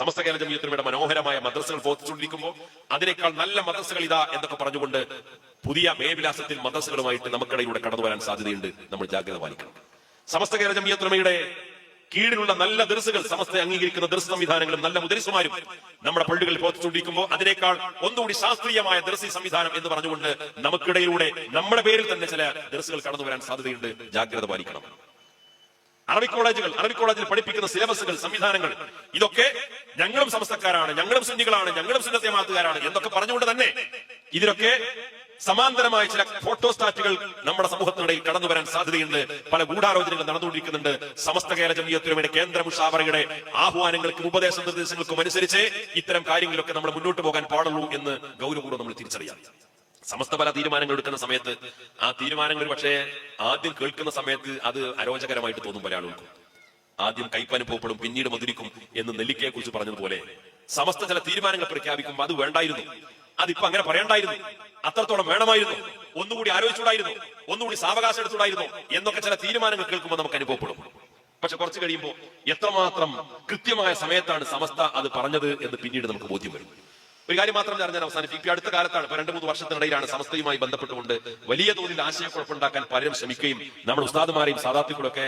സമസ്ത കേരള ജമീയത്തിനുടെ മനോഹരമായ മദ്രസകൾ പ്രവർത്തിച്ചുകൊണ്ടിരിക്കുമ്പോൾ അതിനേക്കാൾ നല്ല മദ്രസകൾ ഇതാ എന്നൊക്കെ പറഞ്ഞുകൊണ്ട് പുതിയ മേവിലാസത്തിൽ മദ്രസകളുമായിട്ട് നമുക്കിടയിലൂടെ കടന്നു വരാൻ സാധ്യതയുണ്ട്. നമ്മൾ ജാഗ്രത പാലിക്കണം. സമസ്ത കേരള ജമീയത്തുലമയുടെ കീഴിലുള്ള നല്ല ദർസുകൾ സമസ്ത അംഗീകരിക്കുന്ന ദർസ് സംവിധാനങ്ങളും നല്ല മുദരിസുമാരും നമ്മുടെ പള്ളികളിൽ പ്രവർത്തിച്ചുകൊണ്ടിരിക്കുമ്പോൾ അതിനേക്കാൾ ഒന്നുകൂടി ശാസ്ത്രീയമായ ദർസി സംവിധാനം എന്ന് പറഞ്ഞുകൊണ്ട് നമുക്കിടയിലൂടെ നമ്മുടെ പേരിൽ തന്നെ ചില ദർസുകൾ കടന്നു വരാൻ സാധ്യതയുണ്ട്. ജാഗ്രത പാലിക്കണം. അറബി കോളേജുകൾ അറബി കോളേജിൽ പഠിപ്പിക്കുന്ന സിലബസുകൾ സംവിധാനങ്ങൾ ഇതൊക്കെ ഞങ്ങളും സമസ്തക്കാരാണ് ഞങ്ങളും സുന്നികളാണ് ഞങ്ങളും സുന്നത്യമാത്തുകാരാണ് എന്നൊക്കെ പറഞ്ഞുകൊണ്ട് തന്നെ ഇതിലൊക്കെ സമാന്തരമായ ചില ഫോട്ടോസ്റ്റാറ്റുകൾ നമ്മുടെ സമൂഹത്തിനിടയിൽ കടന്നു വരാൻ സാധ്യതയുണ്ട്. പല ഗൂഢാലോചനകൾ നടന്നുകൊണ്ടിരിക്കുന്നുണ്ട്. സമസ്ത കേരള ജമീയത്തുലമയുടെ കേന്ദ്ര മുഷാവറയുടെ ആഹ്വാനങ്ങൾക്കും ഉപദേശ നിർദ്ദേശങ്ങൾക്കും അനുസരിച്ച് ഇത്തരം കാര്യങ്ങളിലൊക്കെ നമ്മൾ മുന്നോട്ട് പോകാൻ പാടുള്ളൂ എന്ന് ഗൗരവപൂർവം നമ്മൾ തിരിച്ചറിയാം. സമസ്ത പല തീരുമാനങ്ങൾ എടുക്കുന്ന സമയത്ത് ആ തീരുമാനങ്ങൾ പക്ഷേ ആദ്യം കേൾക്കുന്ന സമയത്ത് അത് അരോചകരമായിട്ട് തോന്നും പല ആളുകൾക്കും. ആദ്യം കൈപ്പനുഭവപ്പെടും പിന്നീട് മധുരിക്കും എന്ന് നെല്ലിക്കയെ കുറിച്ച് പറഞ്ഞതുപോലെ സമസ്ത ചില തീരുമാനങ്ങൾ പ്രഖ്യാപിക്കുമ്പോൾ അത് വേണ്ടായിരുന്നു. അതിപ്പോ അങ്ങനെ പറയണ്ടായിരുന്നു. അത്രത്തോളം വേണമായിരുന്നു. ഒന്നുകൂടി ആലോചിച്ചുണ്ടായിരുന്നു. ഒന്നുകൂടി സാവകാശം എടുത്തുകൂടായിരുന്നു എന്നൊക്കെ ചില തീരുമാനങ്ങൾ കേൾക്കുമ്പോൾ നമുക്ക് അനുഭവപ്പെടും. പക്ഷെ കുറച്ച് കഴിയുമ്പോൾ എത്രമാത്രം കൃത്യമായ സമയത്താണ് സമസ്ത അത് പറഞ്ഞത് എന്ന് പിന്നീട് നമുക്ക് ബോധ്യം വരും. ഒരു കാര്യം മാത്രം ഞാൻ ഞാൻ അവസാനിപ്പിക്കും. അടുത്ത കാലത്താണ് ഇപ്പൊ രണ്ട് മൂന്ന് വർഷത്തിനിടയിലാണ് സമസ്തയുമായി ബന്ധപ്പെട്ടുകൊണ്ട് വലിയ തോതിൽ ആശയക്കുഴപ്പമുണ്ടാക്കാൻ പലരും ശ്രമിക്കുകയും നമ്മുടെ ഉസ്താദുമാരെയും സാധാർത്ഥികളൊക്കെ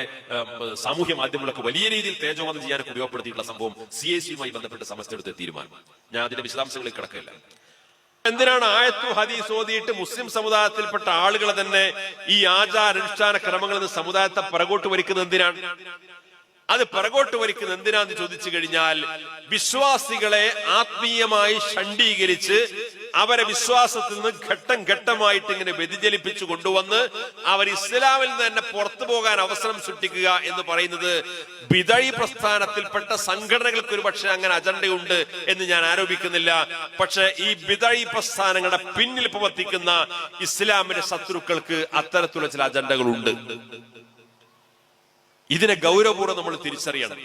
സാമൂഹ്യ മാധ്യമങ്ങളൊക്കെ വലിയ രീതിയിൽ തേജോവധം ചെയ്യാനൊക്കെ ഉപയോഗപ്പെടുത്തിയിട്ടുള്ള സംഭവം സി എ സിയുമായി ബന്ധപ്പെട്ട് സമസ്ത തീരുമാനം. ഞാൻ അതിന്റെ വിശദാംശങ്ങളിൽ കിടക്കില്ല എന്തിനാണ് ആയത്തു ഹദീസ് ഓതിയിട്ട് മുസ്ലിം സമുദായത്തിൽപ്പെട്ട ആളുകളെ തന്നെ ഈ ആചാരാനുഷ്ഠാന ക്രമങ്ങളിൽ നിന്ന് സമുദായത്തെ പിറകോട്ട് വലിക്കുന്നത് എന്തിനാണ്? അത് പിറകോട്ട് വലിക്കുന്നത് എന്തിനാന്ന് ചോദിച്ചു കഴിഞ്ഞാൽ വിശ്വാസികളെ ആത്മീയമായി ഷണ്ടീകരിച്ച് അവരെ വിശ്വാസത്തിൽ നിന്ന് ഘട്ടം ഘട്ടമായിട്ട് ഇങ്ങനെ വ്യതിചലിപ്പിച്ചു കൊണ്ടുവന്ന് അവർ ഇസ്ലാമിൽ നിന്ന് തന്നെ പുറത്തു പോകാൻ അവസരം സൃഷ്ടിക്കുക എന്ന് പറയുന്നത് വിതഴി പ്രസ്ഥാനത്തിൽപ്പെട്ട സംഘടനകൾക്ക് ഒരു പക്ഷെ അങ്ങനെ അജണ്ടയുണ്ട് എന്ന് ഞാൻ ആരോപിക്കുന്നില്ല. പക്ഷെ ഈ വിതഴി പ്രസ്ഥാനങ്ങളുടെ പിന്നിൽ പ്രവർത്തിക്കുന്ന ഇസ്ലാമിന്റെ ശത്രുക്കൾക്ക് അത്തരത്തിലുള്ള ചില അജണ്ടകളുണ്ട്. ഇതിനെ ഗൗരവപൂർവം നമ്മൾ തിരിച്ചറിയണം.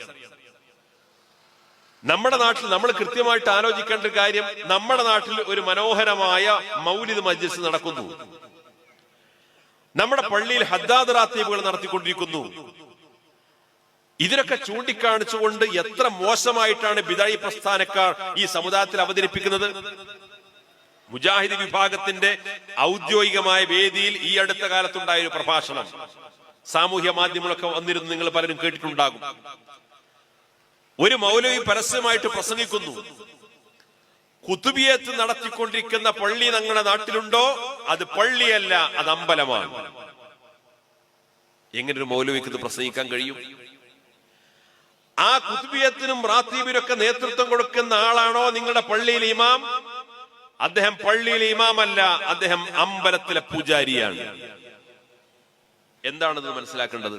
നമ്മുടെ നാട്ടിൽ നമ്മൾ കൃത്യമായിട്ട് ആലോചിക്കേണ്ട ഒരു കാര്യം നമ്മുടെ നാട്ടിൽ ഒരു മനോഹരമായ മൗലിദ് മജ്ലിസ് നടക്കുന്നു. നമ്മുടെ പള്ളിയിൽ ഹദ്ദാദ് റാത്തീബുകൾ നടത്തിക്കൊണ്ടിരിക്കുന്നു. ഇതിനൊക്കെ ചൂണ്ടിക്കാണിച്ചുകൊണ്ട് എത്ര മോശമായിട്ടാണ് ബിദായി പ്രസ്ഥാനക്കാർ ഈ സമുദായത്തിൽ അവതരിപ്പിക്കുന്നത്? മുജാഹിദ് വിഭാഗത്തിന്റെ ഔദ്യോഗികമായ വേദിയിൽ ഈ അടുത്ത കാലത്തുണ്ടായ ഒരു പ്രഭാഷണം. സാമൂഹ്യ മാധ്യമങ്ങളൊക്കെ വന്നിരുന്നു നിങ്ങൾ പലരും കേട്ടിട്ടുണ്ടാകും. ഒരു മൗലവി പരസ്യമായിട്ട് പ്രസംഗിക്കുന്നു. കുത്തുബിയത്ത് നടത്തിക്കൊണ്ടിരിക്കുന്ന പള്ളി ഞങ്ങളുടെ നാട്ടിലുണ്ടോ? അത് പള്ളിയല്ല അത് അമ്പലമാണ്. എങ്ങനെ ഒരു മൗലവിക്ക് ഇത് പ്രസംഗിക്കാൻ കഴിയും? ആ കുത്തുബിയത്തിനും റാത്തീബിനൊക്കെ നേതൃത്വം കൊടുക്കുന്ന ആളാണോ നിങ്ങളുടെ പള്ളിയിലെ ഇമാം? അദ്ദേഹം പള്ളിയിലെ ഇമാമല്ല അദ്ദേഹം അമ്പലത്തിലെ പൂജാരിയാണ്. എന്താണെന്ന് മനസ്സിലാക്കേണ്ടത്?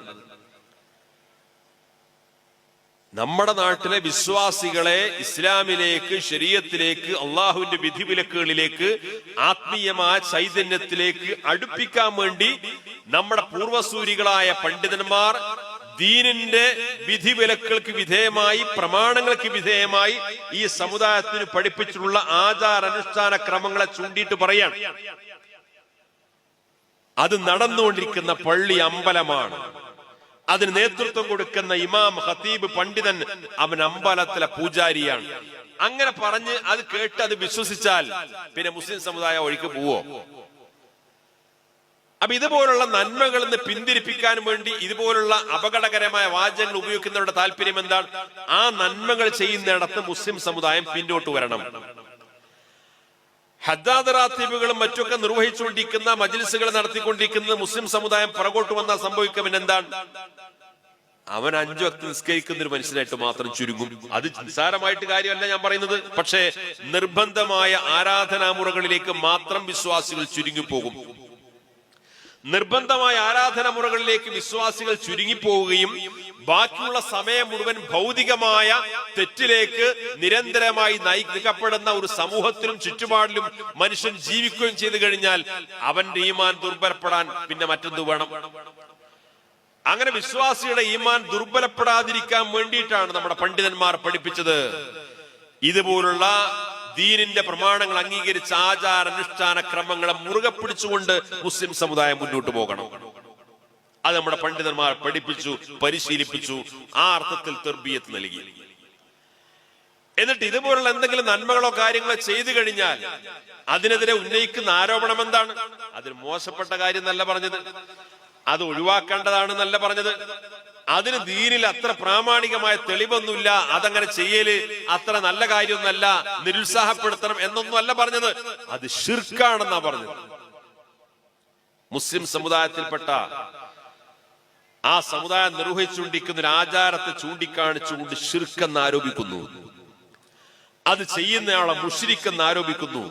നമ്മുടെ നാട്ടിലെ വിശ്വാസികളെ ഇസ്ലാമിലേക്ക് ശരീരത്തിലേക്ക് അള്ളാഹുവിന്റെ വിധിവിലക്കുകളിലേക്ക് ആത്മീയമായ ചൈതന്യത്തിലേക്ക് അടുപ്പിക്കാൻ വേണ്ടി നമ്മുടെ പൂർവസൂരികളായ പണ്ഡിതന്മാർ ദീനിന്റെ വിധിവിലക്കുകൾക്ക് വിധേയമായി പ്രമാണങ്ങൾക്ക് വിധേയമായി ഈ സമുദായത്തിന് പഠിപ്പിച്ചിട്ടുള്ള ആചാരാനുഷ്ഠാന ക്രമങ്ങളെ ചൂണ്ടിയിട്ട് പറയാണ്. അത് നടന്നുകൊണ്ടിരിക്കുന്ന പള്ളി അമ്പലമാണ്. അതിന് നേതൃത്വം കൊടുക്കുന്ന ഇമാം ഹത്തീബ് പണ്ഡിതൻ അവൻ അമ്പലത്തിലെ പൂജാരിയാണ്. അങ്ങനെ പറഞ്ഞ് അത് കേട്ട് അത് വിശ്വസിച്ചാൽ പിന്നെ മുസ്ലിം സമുദായം ഒഴിക്ക് പോവോ? അപ്പൊ ഇതുപോലുള്ള നന്മകളിൽ നിന്ന് പിന്തിരിപ്പിക്കാൻ വേണ്ടി ഇതുപോലുള്ള അപകടകരമായ വാചകങ്ങൾ ഉപയോഗിക്കുന്നവരുടെ താല്പര്യം എന്താണ്? ആ നന്മകൾ ചെയ്യുന്നിടത്ത് മുസ്ലിം സമുദായം പിന്നോട്ട് വരണം. ഹദ്ദാദ് റാത്തീബുകളും മറ്റൊക്കെ നിർവഹിച്ചുകൊണ്ടിരിക്കുന്ന മജിൽസുകൾ നടത്തിക്കൊണ്ടിരിക്കുന്ന മുസ്ലിം സമുദായം പുറകോട്ട് വന്നാൽ സംഭവിക്കും എന്താണ് അവൻ അഞ്ചു വക്ത് നിസ്കരിക്കുന്ന ഒരു മനുഷ്യനായിട്ട് മാത്രം ചുരുങ്ങും. അത് നിസ്സാരമായിട്ട് കാര്യമല്ല ഞാൻ പറയുന്നത്. പക്ഷേ നിർബന്ധമായ ആരാധനാമുറകളിലേക്ക് മാത്രം വിശ്വാസികൾ ചുരുങ്ങിപ്പോകും. നിർബന്ധമായ ആരാധനാ മുറകളിലേക്ക് വിശ്വാസികൾ ചുരുങ്ങിപ്പോവുകയും ബാക്കിയുള്ള സമയം മുഴുവൻ ഭൗതികമായ തെറ്റിലേക്ക് നിരന്തരമായി നയിക്കപ്പെടുന്ന ഒരു സമൂഹത്തിലും ചുറ്റുപാടിലും മനുഷ്യൻ ജീവിക്കുകയും ചെയ്തു കഴിഞ്ഞാൽ അവന്റെ ഈമാൻ ദുർബലപ്പെടാൻ പിന്നെ മറ്റെന്ത് വേണം? അങ്ങനെ വിശ്വാസിയുടെ ഈമാൻ ദുർബലപ്പെടാതിരിക്കാൻ വേണ്ടിയിട്ടാണ് നമ്മുടെ പണ്ഡിതന്മാർ പഠിപ്പിച്ചത്. ഇതുപോലുള്ള ദീനിന്റെ പ്രമാണങ്ങൾ അംഗീകരിച്ച ആചാര അനുഷ്ഠാന ക്രമങ്ങളെ മുറുകെ പിടിച്ചുകൊണ്ട് മുസ്ലിം സമുദായം മുന്നോട്ട് പോകണം. അത് നമ്മുടെ പണ്ഡിതന്മാർ പഠിപ്പിച്ചു പരിശീലിപ്പിച്ചു ആ അർത്ഥത്തിൽ തെർബിയത്ത് നൽകി. എന്നിട്ട് ഇതുപോലുള്ള എന്തെങ്കിലും നന്മകളോ കാര്യങ്ങളോ ചെയ്തു കഴിഞ്ഞാൽ അതിനെതിരെ ഉന്നയിക്കുന്ന ആരോപണം എന്താണ്? അതിൽ മോശപ്പെട്ട കാര്യം നല്ല പറഞ്ഞത്. അത് ഒഴിവാക്കേണ്ടതാണ് നല്ല പറഞ്ഞത്. അതിന് ദീനിൽ അത്ര പ്രാമാണികമായ തെളിവൊന്നുമില്ല. അതങ്ങനെ ചെയ്യൽ അത്ര നല്ല കാര്യമൊന്നല്ല. നിരുത്സാഹപ്പെടുത്തണം എന്നൊന്നും അല്ല പറഞ്ഞത്. അത് ഷിർക്കാണെന്നാ പറഞ്ഞത്. മുസ്ലിം സമുദായത്തിൽപ്പെട്ട ആ സമുദായം നിർവഹിച്ചുകൊണ്ടിരിക്കുന്ന ഒരു ആചാരത്തെ ചൂണ്ടിക്കാണിച്ചുകൊണ്ട് ശിർക്കെന്ന് ആരോപിക്കുന്നു. അത് ചെയ്യുന്നയാളെ മുഷിരിക്കെന്ന് ആരോപിക്കുന്നു.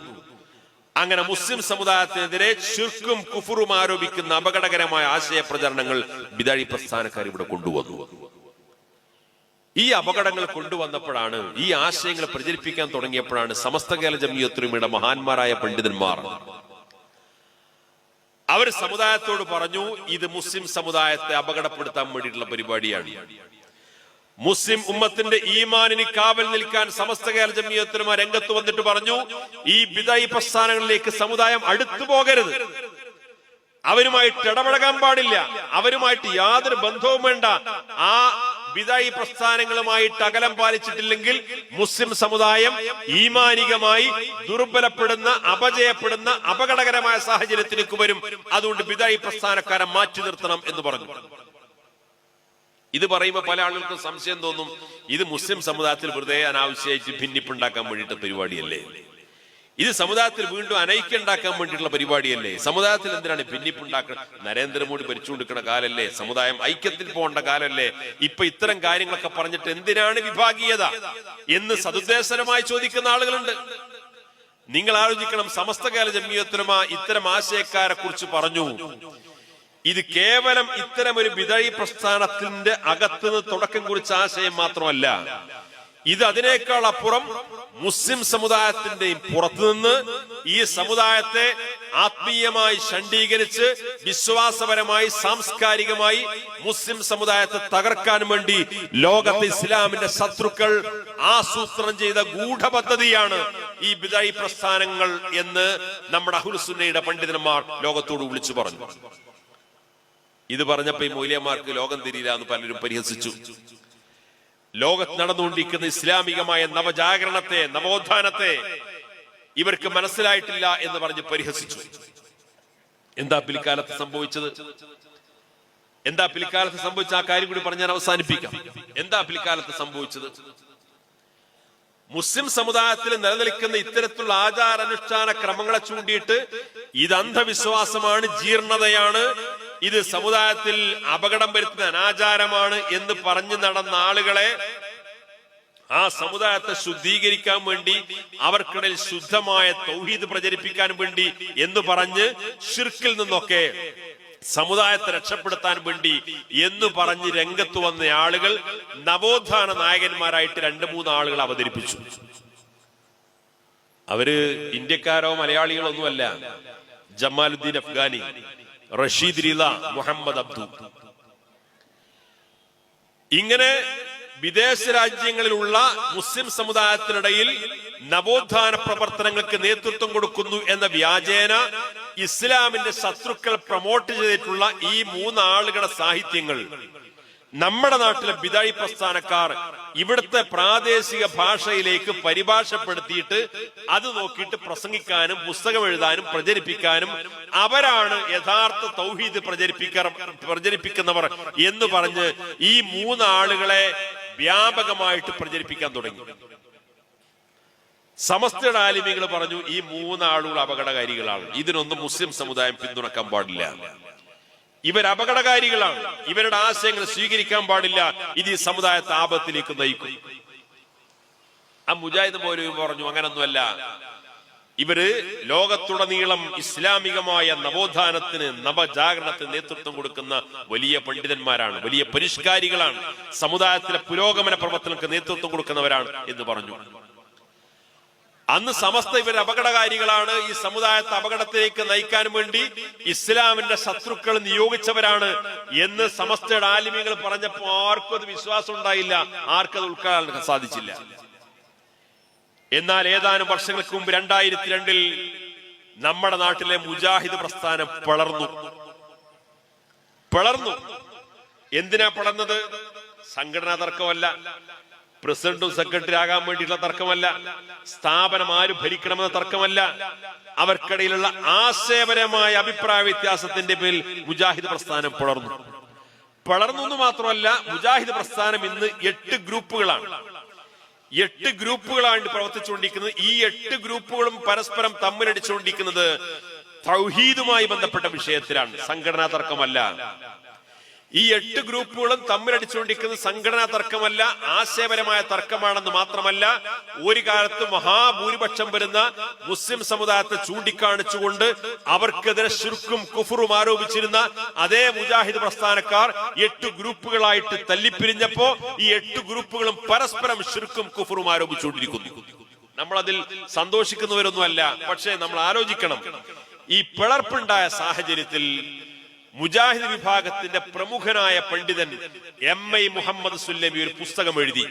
അങ്ങനെ മുസ്ലിം സമുദായത്തിനെതിരെ ശിർക്കും കുഫറും ആരോപിക്കുന്ന അപകടകരമായ ആശയ പ്രചരണങ്ങൾ ബിദാഴി പ്രസ്ഥാനക്കാർ ഇവിടെ കൊണ്ടുവന്നു. ഈ അപകടങ്ങൾ കൊണ്ടുവന്നപ്പോഴാണ് ഈ ആശയങ്ങൾ പ്രചരിപ്പിക്കാൻ തുടങ്ങിയപ്പോഴാണ് സമസ്ത കേരള ജമിയത്തുരുമയുടെ മഹാന്മാരായ പണ്ഡിതന്മാർ അവർ സമുദായത്തോട് പറഞ്ഞു ഇത് മുസ്ലിം സമുദായത്തെ അപകടപ്പെടുത്താൻ വേണ്ടിയിട്ടുള്ള പരിപാടിയാണ്. മുസ്ലിം ഉമ്മത്തിന്റെ ഈമാനിന് കാവൽ നിൽക്കാൻ സമസ്ത കേരള ജമിയത്തിനും രംഗത്ത് വന്നിട്ട് പറഞ്ഞു ഈ ബിദായി പ്രസ്ഥാനങ്ങളിലേക്ക് സമുദായം അടുത്തു പോകരുത്. അവരുമായിട്ട് ഇടപഴകാൻ പാടില്ല. അവരുമായിട്ട് യാതൊരു ബന്ധവും വേണ്ട. ആ ബിദായി പ്രസ്ഥാനങ്ങളുമായിട്ട് അകലം പാലിച്ചിട്ടില്ലെങ്കിൽ മുസ്ലിം സമുദായം ഈമാനികമായി ദുർബലപ്പെടുന്ന അപജയപ്പെടുന്ന അപകടകരമായ സാഹചര്യത്തിലേക്ക് വരും. അതുകൊണ്ട് വിദായി പ്രസ്ഥാനക്കാരെ മാറ്റി നിർത്തണം എന്ന് പറഞ്ഞു. ഇത് പറയുമ്പോൾ പല ആളുകൾക്കും സംശയം തോന്നും ഇത് മുസ്ലിം സമുദായത്തിൽ വെറുതെ അനാവശ്യമായിട്ട് ഭിന്നിപ്പുണ്ടാക്കാൻ വേണ്ടിയിട്ട് പരിപാടിയല്ലേ? ഇത് സമുദായത്തിൽ വീണ്ടും അനൈക്യം ഉണ്ടാക്കാൻ വേണ്ടിയിട്ടുള്ള പരിപാടിയല്ലേ? സമുദായത്തിൽ എന്തിനാണ് ഭിന്നിപ്പുണ്ടാക്കണം നരേന്ദ്രമോദി ഭരിച്ചുകൊണ്ടിരിക്കുന്ന കാലല്ലേ? സമുദായം ഐക്യത്തിൽ പോകേണ്ട കാലല്ലേ? ഇപ്പൊ ഇത്തരം കാര്യങ്ങളൊക്കെ പറഞ്ഞിട്ട് എന്തിനാണ് വിഭാഗീയത? എന്ന് സതുദ്ദേശപരമായി ചോദിക്കുന്ന ആളുകളുണ്ട്. നിങ്ങൾ ആലോചിക്കണം സമസ്തകാല ജമീയത്തിനുമ ഇത്തരം ആശയക്കാരെ കുറിച്ച് പറഞ്ഞു. ഇത് കേവലം ഇത്തരം ഒരു വിതഴി പ്രസ്ഥാനത്തിന്റെ അകത്തുനിന്ന് തുടക്കം കുറിച്ച ആശയം മാത്രമല്ല. ഇത് അതിനേക്കാൾ അപ്പുറം മുസ്ലിം സമുദായത്തിന്റെയും പുറത്തുനിന്ന് ഈ സമുദായത്തെ ആത്മീയമായി ഷണ്ഡീകരിച്ച് വിശ്വാസപരമായി സാംസ്കാരികമായി മുസ്ലിം സമുദായത്തെ തകർക്കാൻ വേണ്ടി ലോകത്ത് ഇസ്ലാമിന്റെ ശത്രുക്കൾ ആസൂത്രണം ചെയ്ത ഗൂഢപദ്ധതിയാണ് ഈ ബിദായി പ്രസ്ഥാനങ്ങൾ എന്ന് നമ്മുടെ അഹുൽസുന്നയുടെ പണ്ഡിതന്മാർ ലോകത്തോട് വിളിച്ചു പറഞ്ഞു. ഇത് പറഞ്ഞപ്പോ ഈ മൂല്യന്മാർക്ക് ലോകം തിരിയില്ല എന്ന് പലരും പരിഹസിച്ചു. ലോകത്ത് നടന്നുകൊണ്ടിരിക്കുന്ന ഇസ്ലാമികമായ നവജാഗരണത്തെ നവോത്ഥാനത്തെ ഇവർക്ക് മനസ്സിലായിട്ടില്ല എന്ന് പറഞ്ഞ് പരിഹസിച്ചു. എന്താ പിൽക്കാലത്ത് സംഭവിച്ചത്? എന്താ പിൽക്കാലത്ത് സംഭവിച്ച ആ കാര്യം കൂടി പറഞ്ഞാൽ അവസാനിപ്പിക്കാം. എന്താ പിൽക്കാലത്ത് സംഭവിച്ചത്? മുസ്ലിം സമുദായത്തിൽ നിലനിൽക്കുന്ന ഇത്തരത്തിലുള്ള ആചാരാനുഷ്ഠാന ക്രമങ്ങളെ ചൂണ്ടിയിട്ട് ഇത് അന്ധവിശ്വാസമാണ് ജീർണതയാണ് ഇത് സമുദായത്തിൽ അപകടം വരുത്തുന്ന അനാചാരമാണ് എന്ന് പറഞ്ഞു നടന്ന ആളുകളെ ആ സമുദായത്തെ ശുദ്ധീകരിക്കാൻ വേണ്ടി അവർക്കിടയിൽ ശുദ്ധമായ തൗഹീദ് പ്രചരിപ്പിക്കാൻ വേണ്ടി എന്ന് പറഞ്ഞ് ഷിർക്കിൽ നിന്നൊക്കെ സമുദായത്തെ രക്ഷപ്പെടുത്താൻ വേണ്ടി എന്ന് പറഞ്ഞ് രംഗത്ത് വന്ന ആളുകൾ നവോത്ഥാന നായകന്മാരായിട്ട് രണ്ട് മൂന്ന് ആളുകൾ അവതരിപ്പിച്ചു. അവർ ഇന്ത്യക്കാരോ മലയാളികളോ ഒന്നുമല്ല. ജമാലുദ്ദീൻ അഫ്ഗാനി. റഷീദ് റില മുഹമ്മദ് അബ്ദു. ഇങ്ങനെ വിദേശ രാജ്യങ്ങളിലുള്ള മുസ്ലിം സമുദായത്തിനിടയിൽ നവോത്ഥാന പ്രവർത്തനങ്ങൾക്ക് നേതൃത്വം കൊടുക്കുന്നു എന്ന വ്യാജേന ഇസ്ലാമിന്റെ ശത്രുക്കൾ പ്രൊമോട്ട് ചെയ്തിട്ടുള്ള ഈ മൂന്നാളുകളുടെ സാഹിത്യങ്ങൾ. നമ്മുടെ നാട്ടിലെ ബിദായി പ്രസ്ഥാനക്കാർ ഇവിടുത്തെ പ്രാദേശിക ഭാഷയിലേക്ക് പരിഭാഷപ്പെടുത്തിയിട്ട് അത് നോക്കിയിട്ട് പ്രസംഗിക്കാനും പുസ്തകം എഴുതാനും പ്രചരിപ്പിക്കാനും അവരാണ് യഥാർത്ഥ തൗഹീദ് പ്രചരിപ്പിക്ക പ്രചരിപ്പിക്കുന്നവർ എന്ന് പറഞ്ഞ് ഈ മൂന്നാളുകളെ വ്യാപകമായിട്ട് പ്രചരിപ്പിക്കാൻ തുടങ്ങി. സമസ്തയുടെ ആലിമികൾ പറഞ്ഞു ഈ മൂന്നാളുകൾ അപകടകാരികളാണ്. ഇതിനൊന്നും മുസ്ലിം സമുദായം പിന്തുണക്കാൻ പാടില്ല. ഇവർ അപകടകാരികളാണ്. ഇവരുടെ ആശയങ്ങൾ സ്വീകരിക്കാൻ പാടില്ല. ഇത് ഈ സമുദായത്തെ ആപത്തിലേക്ക് നയിക്കും. ആ മുജാഹിദ് പോലും പറഞ്ഞു അങ്ങനൊന്നുമല്ല. ഇവർ ലോകത്തുടനീളം ഇസ്ലാമികമായ നവോത്ഥാനത്തിന് നവജാഗരണത്തിന് നേതൃത്വം കൊടുക്കുന്ന വലിയ പണ്ഡിതന്മാരാണ് വലിയ പരിഷ്കാരികളാണ്. സമുദായത്തിലെ പുരോഗമന പ്രവർത്തനങ്ങൾക്ക് നേതൃത്വം കൊടുക്കുന്നവരാണ് എന്ന് പറഞ്ഞു. അന്ന് സമസ്ത ഇവർ അപകടകാരികളാണ്. ഈ സമുദായത്തെ അപകടത്തിലേക്ക് നയിക്കാൻ വേണ്ടി ഇസ്ലാമിന്റെ ശത്രുക്കൾ നിയോഗിച്ചവരാണ് എന്ന് സമസ്തയുടെ ആലിമികൾ പറഞ്ഞപ്പോ ആർക്കും അത് വിശ്വാസം ഉണ്ടായില്ല. ആർക്കും അത് ഉൾക്കൊള്ളാൻ സാധിച്ചില്ല. എന്നാൽ ഏതാനും വർഷങ്ങൾക്ക് മുമ്പ് രണ്ടായിരത്തി രണ്ടിൽ നമ്മുടെ നാട്ടിലെ മുജാഹിദ് പ്രസ്ഥാനം പിളർന്നു. പിളർന്നു. എന്തിനാ പിളർന്നത്? സംഘടനാ തർക്കമല്ല പ്രസിഡന്റും സെക്രട്ടറി ആകാൻ വേണ്ടിയിട്ടുള്ള തർക്കമല്ല. സ്ഥാപനം ആര് ഭരിക്കണമെന്ന തർക്കമല്ല. അവർക്കിടയിലുള്ള ആശയപരമായ അഭിപ്രായ വ്യത്യാസത്തിന്റെ പേരിൽ മുജാഹിദ് പ്രസ്ഥാനം പുലർന്നു പിളർന്നു എന്ന് മാത്രമല്ല മുജാഹിദ് പ്രസ്ഥാനം ഇന്ന് എട്ട് ഗ്രൂപ്പുകളാണ്. എട്ട് ഗ്രൂപ്പുകളാണ് പ്രവർത്തിച്ചുകൊണ്ടിരിക്കുന്നത്. ഈ എട്ട് ഗ്രൂപ്പുകളും പരസ്പരം തമ്മിലടിച്ചുകൊണ്ടിരിക്കുന്നത് തൗഹീദുമായി ബന്ധപ്പെട്ട വിഷയത്തിലാണ്. സംഘടനാ തർക്കമല്ല. ഈ എട്ട് ഗ്രൂപ്പുകളും തമ്മിലടിച്ചുകൊണ്ടിരിക്കുന്നത് സംഘടനാ തർക്കമല്ല ആശയപരമായ തർക്കമാണെന്ന് മാത്രമല്ല ഒരു കാലത്ത് മഹാഭൂരിപക്ഷം വരുന്ന മുസ്ലിം സമുദായത്തെ ചൂണ്ടിക്കാണിച്ചുകൊണ്ട് അവർക്കെതിരെ ശുർക്കും കുഫറും ആരോപിച്ചിരുന്ന അതേ മുജാഹിദ് പ്രസ്ഥാനക്കാർ എട്ട് ഗ്രൂപ്പുകളായിട്ട് തല്ലിപ്പിരിഞ്ഞപ്പോ ഈ എട്ട് ഗ്രൂപ്പുകളും പരസ്പരം ശുർക്കും കുഫറും ആരോപിച്ചുകൊണ്ടിരിക്കുന്നു. നമ്മളതിൽ സന്തോഷിക്കുന്നവരൊന്നുമല്ല പക്ഷേ നമ്മൾ ആലോചിക്കണം. ഈ പിളർപ്പുണ്ടായ സാഹചര്യത്തിൽ മുജാഹിദ് വിഭാഗത്തിന്റെ പ്രമുഖനായ പണ്ഡിതൻ എം ഐ മുഹമ്മദ് സുല്ലമി ഒരു പുസ്തകം എഴുതി.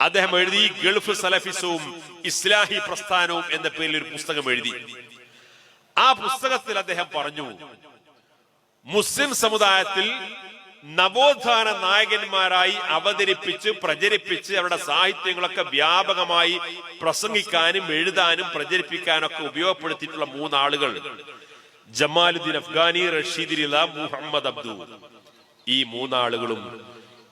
അദ്ദേഹം എഴുതി ഗൾഫ് സലഫിസവും ഇസ്ലാഹി പ്രസ്ഥാനവും എന്ന പേരിൽ ഒരു പുസ്തകം എഴുതി. ആ പുസ്തകത്തിൽ അദ്ദേഹം പറഞ്ഞു മുസ്ലിം സമുദായത്തിൽ നവോത്ഥാന നായകന്മാരായി അവതരിപ്പിച്ച് പ്രചരിപ്പിച്ച് അവരുടെ സാഹിത്യങ്ങളൊക്കെ വ്യാപകമായി പ്രസംഗിക്കാനും എഴുതാനും പ്രചരിപ്പിക്കാനും ഒക്കെ ഉപയോഗപ്പെടുത്തിയിട്ടുള്ള മൂന്നാളുകൾ. ജമാലുദ്ദീൻ അഫ്ഗാനി റഷീദ് റില മുഹമ്മദ് അബ്ദു. ഈ മൂന്നാളുകളും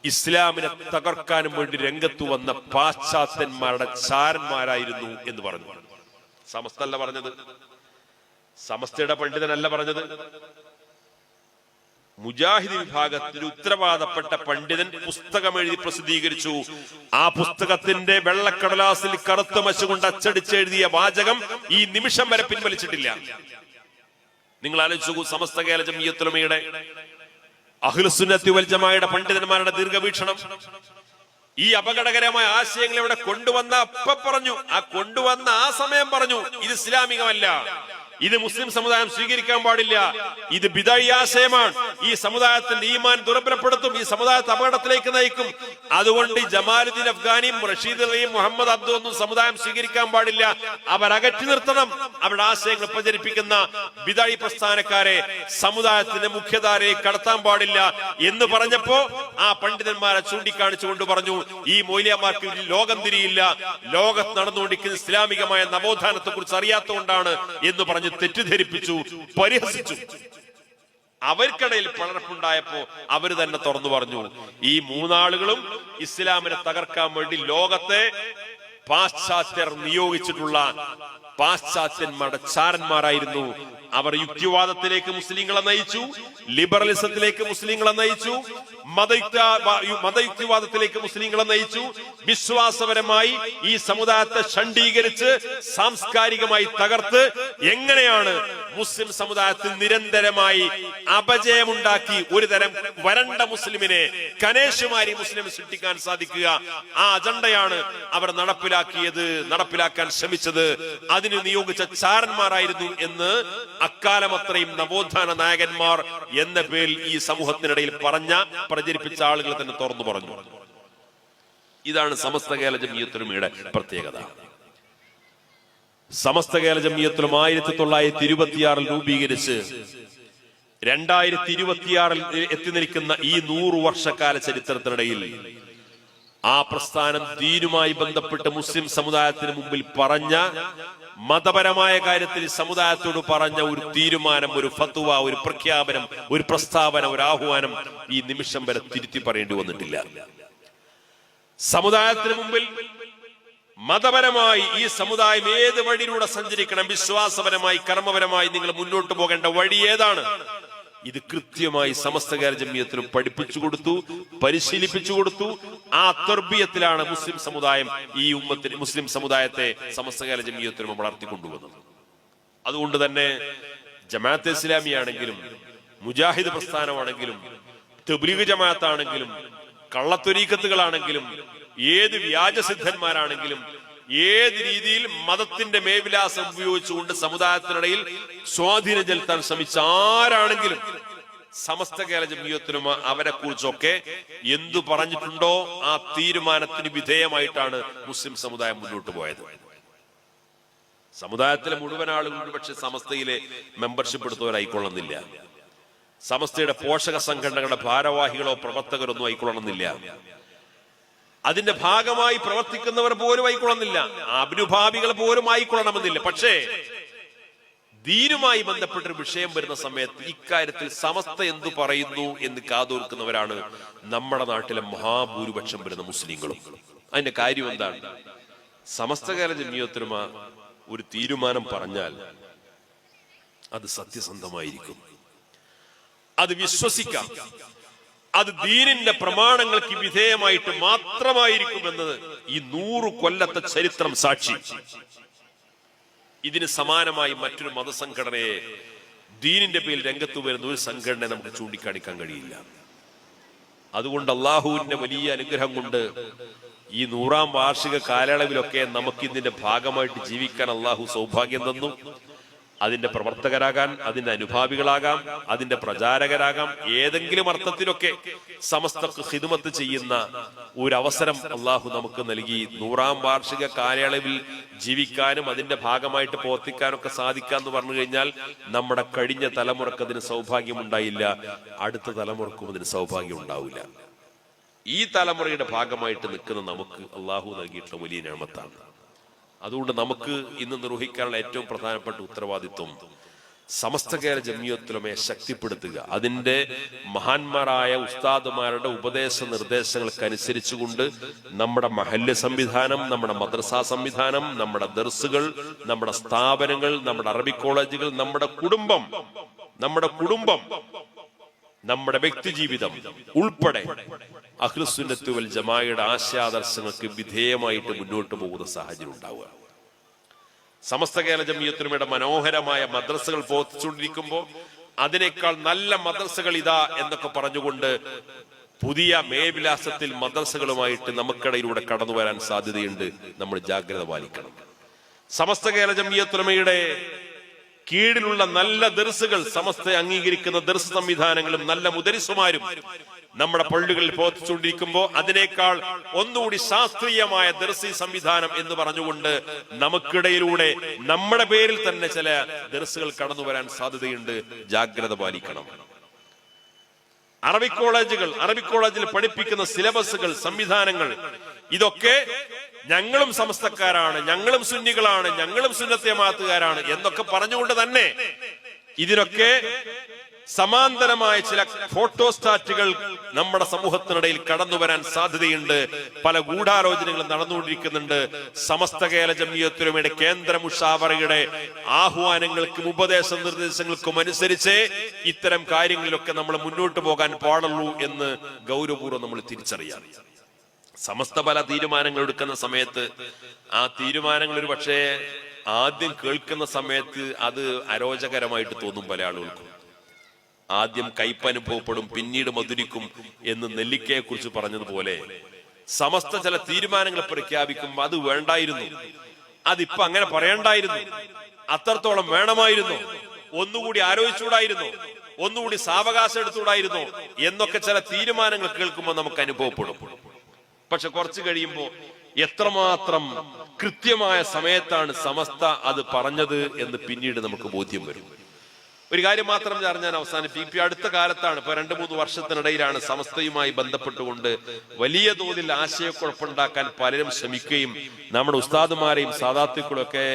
ഇസ്ലാമിനെ തകർക്കാനും വേണ്ടി രംഗത്തു വന്ന പാശ്ചാത്യന്മാരുടെ ചാരന്മാരായിരുന്നു എന്ന് പറഞ്ഞു. സമസ്തല്ല പറഞ്ഞത്. സമസ്തയുടെ പണ്ഡിതനല്ല പറഞ്ഞത്. മുജാഹിദ് വിഭാഗത്തിൽ ഉത്തരവാദപ്പെട്ട പണ്ഡിതൻ പുസ്തകം എഴുതി പ്രസിദ്ധീകരിച്ചു. ആ പുസ്തകത്തിന്റെ വെള്ളക്കടലാസിൽ കറുത്ത മശുകൊണ്ട് അച്ചടിച്ചെഴുതിയ വാചകം ഈ നിമിഷം വരെ പിൻവലിച്ചിട്ടില്ല. നിങ്ങൾ ആലോചിച്ചു സമസ്ത കേരള ജമിയത്തുലമയുടെ അഖിലുസുന്നത്തി പണ്ഡിതന്മാരുടെ ദീർഘവീക്ഷണം. ഈ അപകടകരമായ ആശയങ്ങൾ ഇവിടെ കൊണ്ടുവന്ന അപ്പ പറഞ്ഞു. ആ കൊണ്ടുവന്ന ആ സമയം പറഞ്ഞു ഇത് ഇസ്ലാമികമല്ല. ഇത് മുസ്ലിം സമുദായം സ്വീകരിക്കാൻ പാടില്ല. ഇത് ബിദഴിയാശയമാണ് ഈ സമുദായത്തിന്റെ ഈമാൻ ദുർബലപ്പെടുത്തും ഈ സമുദായത്തെ അപകടത്തിലേക്ക് നയിക്കും. അതുകൊണ്ട് ജമാലുദ്ദീൻ അഫ്ഗാനിയും റഷീദ് അലിയും മുഹമ്മദ് അബ്ദു ഒന്നും സമുദായം സ്വീകരിക്കാൻ പാടില്ല. അവർ അകറ്റി നിർത്തണം. അവരുടെ ആശയങ്ങൾ പ്രചരിപ്പിക്കുന്ന ബിദായി പ്രസ്ഥാനക്കാരെ സമുദായത്തിന്റെ മുഖ്യധാരയെ കടത്താൻ പാടില്ല എന്ന് പറഞ്ഞപ്പോ ആ പണ്ഡിതന്മാരെ ചൂണ്ടിക്കാണിച്ചുകൊണ്ട് പറഞ്ഞു ഈ മൗലിയമാർക്ക് ലോകം തിരിയില്ല. ലോകത്ത് നടന്നുകൊണ്ടിരിക്കുന്ന ഇസ്ലാമികമായ നവോത്ഥാനത്തെ കുറിച്ച് അറിയാത്തതുകൊണ്ടാണ് എന്ന് പറഞ്ഞ് തെറ്റിദ്ധരിപ്പിച്ചു പരിഹസിച്ചു. അവർക്കിടയിൽ പിളർപ്പുണ്ടായപ്പോ അവർ തന്നെ തുറന്നു പറഞ്ഞു ഈ മൂന്നാളുകളും ഇസ്ലാമിനെ തകർക്കാൻ വേണ്ടി ലോകത്തെ പാശ്ചാത്യർ നിയോഗിച്ചിട്ടുള്ള പാശ്ചാത്യന്മാരുടെ ചാരന്മാരായിരുന്നു അവർ യുക്തിവാദത്തിലേക്ക് മുസ്ലിങ്ങളെ നയിച്ചു ലിബറലിസത്തിലേക്ക് മുസ്ലിങ്ങളെ നയിച്ചു മതയുക്ത മതയുക്തിവാദത്തിലേക്ക് മുസ്ലിങ്ങളെ നയിച്ചു. വിശ്വാസപരമായി ഈ സമുദായത്തെ ഷണ്ഡീകരിച്ച് സാംസ്കാരികമായി തകർത്ത് എങ്ങനെയാണ് മുസ്ലിം സമുദായത്തിൽ നിരന്തരമായി അപജയമുണ്ടാക്കി ഒരു തരം വരണ്ട മുസ്ലിമിനെ കനേശുമാരി മുസ്ലിം സൃഷ്ടിക്കാൻ സാധിക്കുക? ആ അജണ്ടയാണ് അവർ നടപ്പിലാക്കിയത് നടപ്പിലാക്കാൻ ശ്രമിച്ചത്. അതിന് നിയോഗിച്ച ചാരന്മാരായിരുന്നു എന്ന് അക്കാലം അത്രയും നവോത്ഥാന നായകന്മാർ എന്ന പേരിൽ ഈ സമൂഹത്തിനിടയിൽ പറഞ്ഞ പ്രചരിപ്പിച്ച ആളുകൾ തന്നെ തുറന്നു പറഞ്ഞു. ഇതാണ് സമസ്ത കേരള ജമീയത്തുലമയുടെ പ്രത്യേകത. സമസ്ത കേരള ജമീയത്തിലും ആയിരത്തി തൊള്ളായിരത്തി ഇരുപത്തിയാറിൽ രൂപീകരിച്ച് രണ്ടായിരത്തി ഇരുപത്തിയാറിൽ എത്തി നിൽക്കുന്ന ഈ നൂറു വർഷക്കാല ചരിത്രത്തിനിടയിൽ ആ പ്രസ്ഥാനം ദീനുമായി ബന്ധപ്പെട്ട് മുസ്ലിം സമുദായത്തിന് മുമ്പിൽ പറഞ്ഞ മതപരമായ കാര്യത്തിൽ സമുദായത്തോട് പറഞ്ഞ ഒരു തീരുമാനം ഒരു ഫത്വ ഒരു പ്രഖ്യാപനം ഒരു പ്രസ്താവന ഒരു ആഹ്വാനം ഈ നിമിഷം വരെ തിരുത്തി പറയേണ്ടി വന്നിട്ടില്ല. സമുദായത്തിന് മുമ്പിൽ മതപരമായി ഈ സമുദായം ഏത് വഴിയിലൂടെ സഞ്ചരിക്കണം? വിശ്വാസപരമായി കർമ്മപരമായി നിങ്ങൾ മുന്നോട്ട് പോകേണ്ട വഴി ഏതാണ്? ഇത് കൃത്യമായി സമസ്തകാര ജമ്മിയത്തിനും പഠിപ്പിച്ചു കൊടുത്തു പരിശീലിപ്പിച്ചു കൊടുത്തു. ആ തർബീയത്തിലാണ് മുസ്ലിം സമുദായം ഈ ഉമ്മത്തിന് മുസ്ലിം സമുദായത്തെ സമസ്തകാര ജമ്മിയത്തിനും വളർത്തിക്കൊണ്ടുവന്നത്. അതുകൊണ്ട് തന്നെ ജമാഅത്ത് ഇസ്ലാമിയാണെങ്കിലും മുജാഹിദ് പ്രസ്ഥാനമാണെങ്കിലും തബ്ലീഗ് ജമാഅത്ത് ജമാഅത്താണെങ്കിലും കള്ളത്തൊരീക്കത്തുകളാണെങ്കിലും ഏത് വ്യാജസിദ്ധന്മാരാണെങ്കിലും ഏത് രീതിയിൽ മതത്തിന്റെ മേവിലാസം ഉപയോഗിച്ചുകൊണ്ട് സമുദായത്തിനിടയിൽ സ്വാധീനം ചെലുത്താൻ ശ്രമിച്ച ആരാണെങ്കിലും സമസ്ത കേരള ജമീയത്തിനും അവരെ കുറിച്ചൊക്കെ എന്തു പറഞ്ഞിട്ടുണ്ടോ ആ തീരുമാനത്തിന് വിധേയമായിട്ടാണ് മുസ്ലിം സമുദായം മുന്നോട്ട് പോയത്. സമുദായത്തിലെ മുഴുവൻ ആളുകളും പക്ഷെ സമസ്തയിലെ മെമ്പർഷിപ്പ് എടുത്തവരായിക്കൊള്ളുന്നില്ല സമസ്തയുടെ പോഷക സംഘടനകളുടെ ഭാരവാഹികളോ പ്രവർത്തകരൊന്നും ആയിക്കൊള്ളണമെന്നില്ല. അതിന്റെ ഭാഗമായി പ്രവർത്തിക്കുന്നവർ പോലും ആയിക്കൊള്ളുന്നില്ല. അഭിനുഭാവികൾ പോലും ആയിക്കൊള്ളണമെന്നില്ല. പക്ഷേ ദീനുമായി ബന്ധപ്പെട്ടൊരു വിഷയം വരുന്ന സമയത്ത് ഇക്കാര്യത്തിൽ സമസ്ത എന്തു പറയുന്നു എന്ന് കാതോർക്കുന്നവരാണ് നമ്മുടെ നാട്ടിലെ മഹാഭൂരിപക്ഷം വരുന്ന മുസ്ലിങ്ങളും. അതിന്റെ കാര്യം എന്താണ്? സമസ്തകാല ജമിയത്തുലമ ഒരു തീരുമാനം പറഞ്ഞാൽ അത് സത്യസന്ധമായിരിക്കും. അത് വിശ്വസിക്കാം. അത് ദീനിന്റെ പ്രമാണങ്ങൾക്ക് വിധേയമായിട്ട് മാത്രമായിരിക്കും എന്നത് ഈ നൂറു കൊല്ലത്തെ ചരിത്രം സാക്ഷി. ഇതിന് സമാനമായി മറ്റൊരു മതസംഘടനയെ ദീനിന്റെ പേരിൽ രംഗത്ത് വരുന്ന ഒരു സംഘടനയെ നമുക്ക് ചൂണ്ടിക്കാണിക്കാൻ കഴിയില്ല. അതുകൊണ്ട് അള്ളാഹുവിന്റെ വലിയ അനുഗ്രഹം കൊണ്ട് ഈ നൂറാം വാർഷിക കാലയളവിലൊക്കെ നമുക്ക് ഇതിന്റെ ഭാഗമായിട്ട് ജീവിക്കാൻ അള്ളാഹു സൗഭാഗ്യം തന്നു. അതിന്റെ പ്രവർത്തകരാകാൻ അതിന്റെ അനുഭാവികളാകാം അതിന്റെ പ്രചാരകരാകാം ഏതെങ്കിലും അർത്ഥത്തിലൊക്കെ സമസ്തക്ക് ഹിദുമത്ത് ചെയ്യുന്ന ഒരു അവസരം അള്ളാഹു നമുക്ക് നൽകി. നൂറാം വാർഷിക കാലയളവിൽ ജീവിക്കാനും അതിന്റെ ഭാഗമായിട്ട് പ്രവർത്തിക്കാനൊക്കെ സാധിക്കാന്ന് പറഞ്ഞു കഴിഞ്ഞാൽ നമ്മുടെ കഴിഞ്ഞ തലമുറയ്ക്ക് അതിന് സൗഭാഗ്യം ഉണ്ടായില്ല അടുത്ത തലമുറക്കും അതിന് സൗഭാഗ്യം ഉണ്ടാവില്ല ഈ തലമുറയുടെ ഭാഗമായിട്ട് നിൽക്കുന്ന നമുക്ക് അള്ളാഹു നൽകിയിട്ടുള്ള വലിയ ഞാമത്താണ്. അതുകൊണ്ട് നമുക്ക് ഇന്ന് നിർവഹിക്കാനുള്ള ഏറ്റവും പ്രധാനപ്പെട്ട ഉത്തരവാദിത്വം സമസ്ത കേരള ജമിയത്തിലുമേ ശക്തിപ്പെടുത്തുക. അതിന്റെ മഹാന്മാരായ ഉസ്താദുമാരുടെ ഉപദേശ നിർദ്ദേശങ്ങൾക്ക് അനുസരിച്ചുകൊണ്ട് നമ്മുടെ മഹല്യ സംവിധാനം നമ്മുടെ മദ്രസാ സംവിധാനം നമ്മുടെ ദർസുകൾ നമ്മുടെ സ്ഥാപനങ്ങൾ നമ്മുടെ അറബി കോളേജുകൾ നമ്മുടെ കുടുംബം നമ്മുടെ കുടുംബം നമ്മുടെ വ്യക്തിജീവിതം ഉൾപ്പെടെ അഖ്ലുസുന്നത്ത് വൽ ജമായുടെ ആശയാദർശങ്ങൾക്ക് വിധേയമായിട്ട് മുന്നോട്ട് പോകുന്ന സാഹചര്യം ഉണ്ടാവുക. സമസ്ത കേരള ജമിയത്തിനുമയുടെ മനോഹരമായ മദ്രസകൾ പോത്തിച്ചുകൊണ്ടിരിക്കുമ്പോൾ അതിനേക്കാൾ നല്ല മദ്രസകൾ ഇതാ എന്നൊക്കെ പറഞ്ഞുകൊണ്ട് പുതിയ മേവിലാസത്തിൽ മദ്രസകളുമായിട്ട് നമുക്കിടയിലൂടെ കടന്നു വരാൻ സാധ്യതയുണ്ട്. നമ്മൾ ജാഗ്രത പാലിക്കണം. സമസ്ത കേരള ജമിയത്തുലമയുടെ കീഴിലുള്ള നല്ല ദർസുകൾ സമസ്ത അംഗീകരിക്കുന്ന ദർസ് സംവിധാനങ്ങളും നല്ല മുദരിസുമാരും നമ്മുടെ പള്ളികളിൽ പ്രവർത്തിച്ചുകൊണ്ടിരിക്കുമ്പോൾ അതിനേക്കാൾ ഒന്നുകൂടി ശാസ്ത്രീയമായ ദർസി സംവിധാനം എന്ന് പറഞ്ഞുകൊണ്ട് നമുക്കിടയിലൂടെ നമ്മുടെ പേരിൽ തന്നെ ചില ദർസുകൾ കടന്നു വരാൻ സാധ്യതയുണ്ട്. ജാഗ്രത പാലിക്കണം. അറബി കോളേജുകൾ അറബി കോളേജിൽ പഠിപ്പിക്കുന്ന സിലബസുകൾ സംവിധാനങ്ങൾ ഇതൊക്കെ ഞങ്ങളും സമസ്തക്കാരാണ് ഞങ്ങളും സുന്നികളാണ് ഞങ്ങളും സുന്നത്തെ മാത്തുകാരാണ് എന്നൊക്കെ പറഞ്ഞുകൊണ്ട് തന്നെ ഇതിനൊക്കെ സമാന്തരമായ ചില ഫോട്ടോസ്റ്റാറ്റുകൾ നമ്മുടെ സമൂഹത്തിനിടയിൽ കടന്നു വരാൻ സാധ്യതയുണ്ട്. പല ഗൂഢാലോചനകളും നടന്നുകൊണ്ടിരിക്കുന്നുണ്ട്. സമസ്ത കേരള ജമിയത്തുലമയുടെ കേന്ദ്ര മുഷാവറയുടെ ആഹ്വാനങ്ങൾക്കും ഉപദേശ നിർദ്ദേശങ്ങൾക്കും അനുസരിച്ച് ഇത്തരം കാര്യങ്ങളിലൊക്കെ നമ്മൾ മുന്നോട്ട് പോകാൻ പാടുള്ളൂ എന്ന് ഗൗരവപൂർവം നമ്മൾ തിരിച്ചറിയാം. സമസ്ത പല തീരുമാനങ്ങൾ എടുക്കുന്ന സമയത്ത് ആ തീരുമാനങ്ങൾ ഒരു പക്ഷേ ആദ്യം കേൾക്കുന്ന സമയത്ത് അത് അരോചകരമായിട്ട് തോന്നും പല ആളുകൾക്കും. ആദ്യം കയ്പനുഭവപ്പെടും പിന്നീട് മധുരിക്കും എന്ന് നെല്ലിക്കയെ കുറിച്ച് പറഞ്ഞതുപോലെ സമസ്ത ചില തീരുമാനങ്ങൾ പ്രഖ്യാപിക്കും. അത് വേണ്ടായിരുന്നു. അതിപ്പോ അങ്ങനെ പറയണ്ടായിരുന്നു. അത്രത്തോളം വേണമായിരുന്നു. ഒന്നുകൂടി ആലോചിച്ചുകൂടായിരുന്നു. ഒന്നുകൂടി സാവകാശം എടുത്തുകൂടായിരുന്നു എന്നൊക്കെ ചില തീരുമാനങ്ങൾ കേൾക്കുമ്പോൾ നമുക്ക് അനുഭവപ്പെടും. പക്ഷെ കുറച്ച് കഴിയുമ്പോൾ എത്രമാത്രം കൃത്യമായ സമയത്താണ് സമസ്ത അത് പറഞ്ഞത് എന്ന് പിന്നീട് നമുക്ക് ബോധ്യം വരും. ഒരു കാര്യം മാത്രം ഞാൻ അവസാനിപ്പിക്കും ഇപ്പൊ അടുത്ത കാലത്താണ് ഇപ്പൊ രണ്ട് മൂന്ന് വർഷത്തിനിടയിലാണ് സമസ്തയുമായി ബന്ധപ്പെട്ടുകൊണ്ട് വലിയ തോതിൽ ആശയക്കുഴപ്പമുണ്ടാക്കാൻ പലരും ശ്രമിക്കുകയും നമ്മുടെ ഉസ്താദുമാരെയും സാധാത്തുക്കളും ഒക്കെ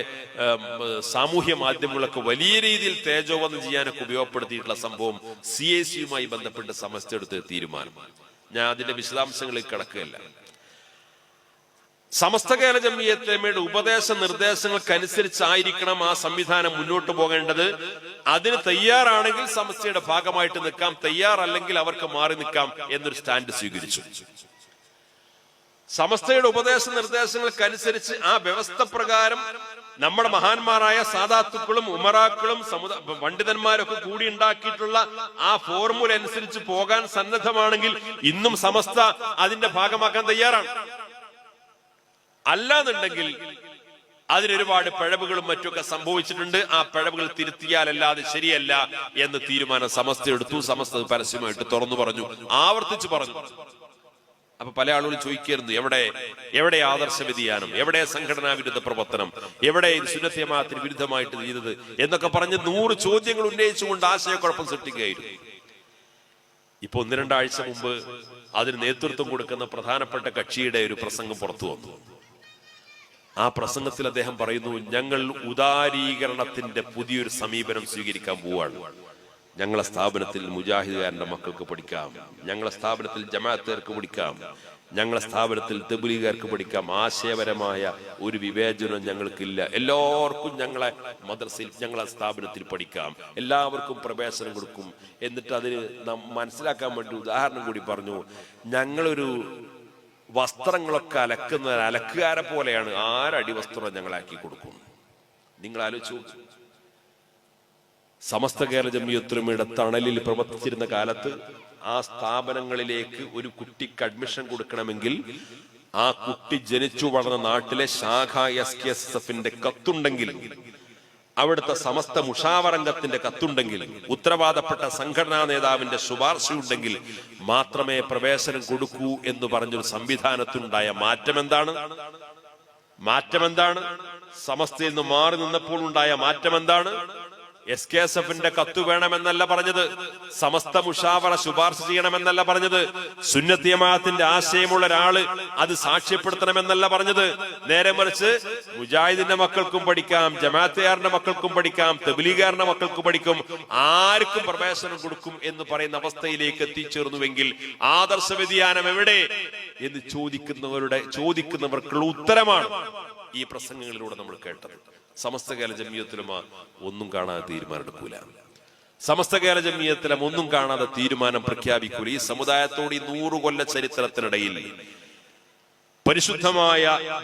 സാമൂഹ്യ മാധ്യമങ്ങളൊക്കെ വലിയ രീതിയിൽ തേജോവധം ചെയ്യാനൊക്കെ ഉപയോഗപ്പെടുത്തിയിട്ടുള്ള സംഭവം സി എ സിയുമായി ബന്ധപ്പെട്ട് സമസ്ത തീരുമാനം. ഞാൻ അതിന്റെ വിശദാംശങ്ങളിൽ കിടക്കുകയല്ല. സമസ്ത കേരള ജമിയത്തേമയുടെ ഉപദേശ നിർദ്ദേശങ്ങൾക്കനുസരിച്ചായിരിക്കണം ആ സംവിധാനം മുന്നോട്ട് പോകേണ്ടത്. അതിന് തയ്യാറാണെങ്കിൽ സമസ്തയുടെ ഭാഗമായിട്ട് നിൽക്കാം. തയ്യാറല്ലെങ്കിൽ അവർക്ക് മാറി നിൽക്കാം എന്നൊരു സ്റ്റാൻഡ് സ്വീകരിച്ചു. സമസ്തയുടെ ഉപദേശ നിർദ്ദേശങ്ങൾക്കനുസരിച്ച് ആ വ്യവസ്ഥ പ്രകാരം നമ്മുടെ മഹാന്മാരായ സാധാത്തുക്കളും ഉമറാക്കളും സമുദായ പണ്ഡിതന്മാരൊക്കെ കൂടി ഉണ്ടാക്കിയിട്ടുള്ള ആ ഫോർമുല അനുസരിച്ച് പോകാൻ സന്നദ്ധമാണെങ്കിൽ ഇന്നും സമസ്ത അതിന്റെ ഭാഗമാക്കാൻ തയ്യാറാണ്. അല്ലാന്നുണ്ടെങ്കിൽ അതിനൊരുപാട് പിഴവുകളും മറ്റൊക്കെ സംഭവിച്ചിട്ടുണ്ട്. ആ പിഴവുകൾ തിരുത്തിയാലല്ലാതെ ശരിയല്ല എന്ന് തീരുമാനം സമസ്ത എടുത്തു. സമസ്ത പരസ്യമായിട്ട് തുറന്നു പറഞ്ഞു. ആവർത്തിച്ചു പറഞ്ഞു. അപ്പൊ പല ആളുകളും ചോദിക്കായിരുന്നു എവിടെ എവിടെ ആദർശ വ്യതിയാനം? എവിടെ സംഘടനാ വിരുദ്ധ പ്രവർത്തനം? എവിടെ സുനത്യമാത്തിന് വിരുദ്ധമായിട്ട് ചെയ്തത്? എന്നൊക്കെ പറഞ്ഞ് നൂറ് ചോദ്യങ്ങൾ ഉന്നയിച്ചുകൊണ്ട് ആശയക്കുഴപ്പം സൃഷ്ടിക്കുകയായിരുന്നു. ഇപ്പൊ ഒന്ന് രണ്ടാഴ്ച മുമ്പ് അതിന് നേതൃത്വം കൊടുക്കുന്ന പ്രധാനപ്പെട്ട കക്ഷിയുടെ ഒരു പ്രസംഗം പുറത്തു വന്നു. ആ പ്രസംഗത്തിൽ അദ്ദേഹം പറയുന്നു ഞങ്ങൾ ഉദാരീകരണത്തിന്റെ പുതിയൊരു സമീപനം സ്വീകരിക്കാൻ പോവാണ്. ഞങ്ങളെ സ്ഥാപനത്തിൽ മുജാഹിദുകാരന്റെ മക്കൾക്ക് പഠിക്കാം. ഞങ്ങളെ സ്ഥാപനത്തിൽ ജമാഅത്തുകാർക്ക് പഠിക്കാം. ഞങ്ങളെ സ്ഥാപനത്തിൽ തെബുലികാർക്ക് പഠിക്കാം. ആശയപരമായ ഒരു വിവേചനം ഞങ്ങൾക്കില്ല. എല്ലാവർക്കും ഞങ്ങളെ മദ്രസയിൽ ഞങ്ങളെ സ്ഥാപനത്തിൽ പഠിക്കാം. എല്ലാവർക്കും പ്രവേശനം കൊടുക്കും. എന്നിട്ട് അതിന് നാം മനസ്സിലാക്കാൻ വേണ്ടി ഉദാഹരണം കൂടി പറഞ്ഞു. ഞങ്ങളൊരു വസ്ത്രങ്ങളൊക്കെ അലക്കുന്ന അലക്കുകാരെ പോലെയാണ്. ആരടി വസ്ത്രം ഞങ്ങളാക്കി കൊടുക്കും? നിങ്ങൾ ആലോചിച്ചു സമസ്ത കേരള ജമിയത്തുലമയുടെ തണലിൽ പ്രവർത്തിച്ചിരുന്ന കാലത്ത് ആ സ്ഥാപനങ്ങളിലേക്ക് ഒരു കുട്ടിക്ക് അഡ്മിഷൻ കൊടുക്കണമെങ്കിൽ ആ കുട്ടി ജനിച്ചു വളർന്ന നാട്ടിലെ ശാഖ എസ് കെ എസ് എഫിന്റെ കത്തുണ്ടെങ്കിൽ അവിടുത്തെ സമസ്ത മുഷാവറംഗത്തിന്റെ കത്തുണ്ടെങ്കിൽ ഉത്തരവാദപ്പെട്ട സംഘടനാ നേതാവിന്റെ ശുപാർശയുണ്ടെങ്കിൽ മാത്രമേ പ്രവേശനം കൊടുക്കൂ എന്ന് പറഞ്ഞൊരു സംവിധാനത്തിനുണ്ടായ മാറ്റം എന്താണ് മാറ്റം എന്താണ് സമസ്തയിൽ നിന്ന് മാറി നിന്നപ്പോൾ ഉണ്ടായ മാറ്റം എന്താണ് എസ് കെ എസ് എഫിന്റെ കത്ത് വേണമെന്നല്ല പറഞ്ഞത്. സമസ്ത മുഷാവറ ശുപാർശ ചെയ്യണമെന്നല്ല പറഞ്ഞത്. സുന്നത്തിയമാത്തിന്റെ ആശയമുള്ള ഒരാൾ അത് സാക്ഷ്യപ്പെടുത്തണമെന്നല്ല പറഞ്ഞത്. നേരെ മറിച്ച് മുജാഹിദിന്റെ മക്കൾക്കും പഠിക്കാം ജമാഅത്തുകാരന്റെ മക്കൾക്കും പഠിക്കാം തെബിലീകാരന്റെ മക്കൾക്കും പഠിക്കും ആർക്കും പ്രവേശനം കൊടുക്കും എന്ന് പറയുന്ന അവസ്ഥയിലേക്ക് എത്തിച്ചേർന്നുവെങ്കിൽ ആദർശ വ്യതിയാനം എവിടെ? എന്ന് ചോദിക്കുന്നവരുടെ ചോദിക്കുന്നവർക്കുള്ള ഉത്തരമാണ് ഈ പ്രസംഗങ്ങളിലൂടെ നമ്മൾ കേട്ടത്. സമസ്ത കേരള ജമിയത്തിലുമ ഒന്നും കാണാതെ തീരുമാനമെടുക്കൂല സമസ്ത കേരള ജമിയത്തിലും ഒന്നും കാണാതെ തീരുമാനം പ്രഖ്യാപിക്കൂല. ഈ സമുദായത്തോട് ഈ നൂറു കൊല്ല ചരിത്രത്തിനിടയിൽ പരിശുദ്ധമായ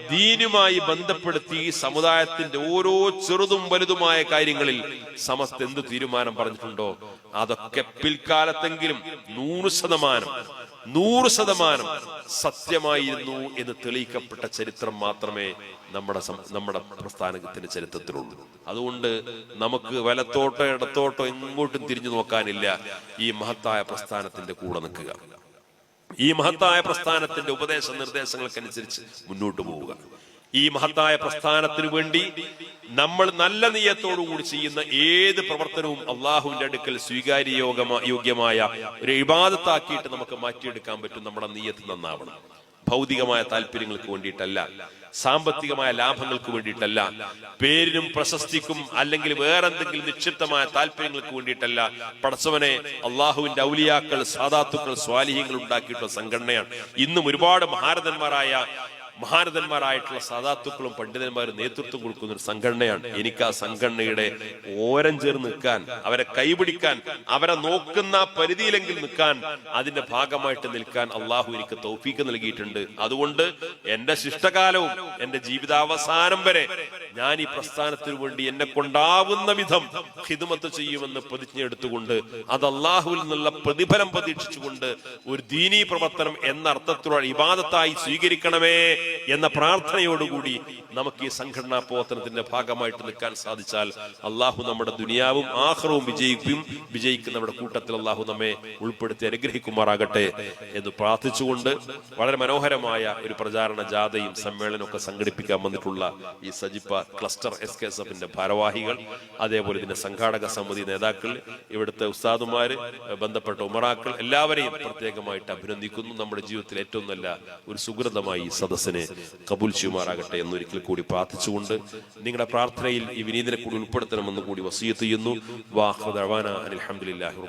ദീനുമായി ബന്ധപ്പെടുത്തി ഈ സമുദായത്തിന്റെ ഓരോ ചെറുതും വലുതുമായ കാര്യങ്ങളിൽ സമസ്ത എന്ത് തീരുമാനം പറഞ്ഞിട്ടുണ്ടോ? അതൊക്കെ പിൽക്കാലത്തെങ്കിലും നൂറ് ശതമാനം നൂറ് ശതമാനം സത്യമായിരുന്നു എന്ന് തെളിയിക്കപ്പെട്ട ചരിത്രം മാത്രമേ നമ്മുടെ നമ്മുടെ പ്രസ്ഥാനത്തിന്റെ ചരിത്രത്തിലുള്ളൂ. അതുകൊണ്ട് നമുക്ക് വലത്തോട്ടോ ഇടത്തോട്ടോ എങ്ങോട്ടും തിരിഞ്ഞു നോക്കാനില്ല ഈ മഹത്തായ പ്രസ്ഥാനത്തിന്റെ കൂടെ നിൽക്കുക. ഈ മഹത്തായ പ്രസ്ഥാനത്തിന്റെ ഉപദേശ നിർദ്ദേശങ്ങൾക്കനുസരിച്ച് മുന്നോട്ട് പോവുക. ഈ മഹത്തായ പ്രസ്ഥാനത്തിനു വേണ്ടി നമ്മൾ നല്ല നീയത്തോടുകൂടി ചെയ്യുന്ന ഏത് പ്രവർത്തനവും അള്ളാഹുവിന്റെ അടുക്കൽ സ്വീകാര്യ യോഗമ യോഗ്യമായ ഒരു ഇബാദത്താക്കിയിട്ട് നമുക്ക് മാറ്റിയെടുക്കാൻ പറ്റും നമ്മുടെ നീയത്ത് നന്നാവണം. ഭൗതികമായ താല്പര്യങ്ങൾക്ക് വേണ്ടിയിട്ടല്ല സാമ്പത്തികമായ ലാഭങ്ങൾക്ക് വേണ്ടിയിട്ടല്ല പേരിനും പ്രശസ്തിക്കും അല്ലെങ്കിൽ വേറെന്തെങ്കിലും നിക്ഷിപ്തമായ താല്പര്യങ്ങൾക്ക് വേണ്ടിയിട്ടല്ല പടച്ചവനെ അള്ളാഹുവിന്റെ ഔലിയാക്കൾ സാധാത്തുക്കൾ സ്വാലിഹ്യങ്ങൾ ഉണ്ടാക്കിയിട്ടുള്ള സംഘടനയാണ്. ഇന്നും ഒരുപാട് മഹാരഥന്മാരായ മഹാരഥന്മാരായിട്ടുള്ള സാധാത്തുക്കളും പണ്ഡിതന്മാരും നേതൃത്വം കൊടുക്കുന്ന ഒരു സംഘടനയാണ്. എനിക്ക് ആ സംഘടനയുടെ ഓരം ചേർന്ന് നിൽക്കാൻ അവരെ കൈപിടിക്കാൻ അവരെ നോക്കുന്ന പരിധിയിലെങ്കിൽ നിൽക്കാൻ അതിന്റെ ഭാഗമായിട്ട് നിൽക്കാൻ അള്ളാഹു എനിക്ക് തൗഫീക്ക് നൽകിയിട്ടുണ്ട്. അതുകൊണ്ട് എന്റെ ശിഷ്ടകാലവും എന്റെ ജീവിതാവസാനം വരെ ഞാൻ ഈ പ്രസ്ഥാനത്തിനു വേണ്ടി എന്നെ കൊണ്ടാവുന്ന വിധം ഹിതുമത്ത് ചെയ്യുമെന്ന് പ്രതിജ്ഞ എടുത്തുകൊണ്ട് അത് അള്ളാഹുവിൽ നിന്നുള്ള പ്രതിഫലം പ്രതീക്ഷിച്ചുകൊണ്ട് ഒരു ദീനീ പ്രവർത്തനം എന്ന അർത്ഥത്തിലുള്ള ഇബാദത്തായി സ്വീകരിക്കണമേ എന്ന പ്രാർത്ഥനയോടുകൂടി നമുക്ക് ഈ സംഘടനാ പ്രവർത്തനത്തിന്റെ ഭാഗമായിട്ട് നിൽക്കാൻ സാധിച്ചാൽ അള്ളാഹു നമ്മുടെ ദുനിയാവും ആഹ്റവും വിജയിക്കും വിജയിക്കുന്നവരുടെ കൂട്ടത്തിൽ അള്ളാഹു നമ്മെ ഉൾപ്പെടുത്തി അനുഗ്രഹിക്കുമാറാകട്ടെ എന്ന് പ്രാർത്ഥിച്ചുകൊണ്ട് വളരെ മനോഹരമായ ഒരു പ്രചാരണ ജാഥയും സമ്മേളനവും ഒക്കെ സംഘടിപ്പിക്കാൻ വന്നിട്ടുള്ള ഈ Sajippa cluster S K S എഫിന്റെ ഭാരവാഹികൾ അതേപോലെ ഇതിന്റെ സംഘാടക സമിതി നേതാക്കൾ ഇവിടുത്തെ ഉസ്താദുമാര് ബന്ധപ്പെട്ട ഉമറാക്കൾ എല്ലാവരെയും പ്രത്യേകമായിട്ട് അഭിനന്ദിക്കുന്നു. നമ്മുടെ ജീവിതത്തിൽ ഏറ്റവും നല്ല ഒരു സുഹൃതമായി ഈ സദസ്സിനെ കബൂൽ ചെയ്യുമാറാകട്ടെ എന്നൊരിക്കൽ കൂടി പ്രാർത്ഥിച്ചുകൊണ്ട് നിങ്ങളുടെ പ്രാർത്ഥനയിൽ ഈ വിനീതിനെ കൂടി ഉൾപ്പെടുത്തണമെന്ന് കൂടി വസീത്ത് ചെയ്യുന്നു. വാഹ് അനിൽ അലഹമുല്ലാഹി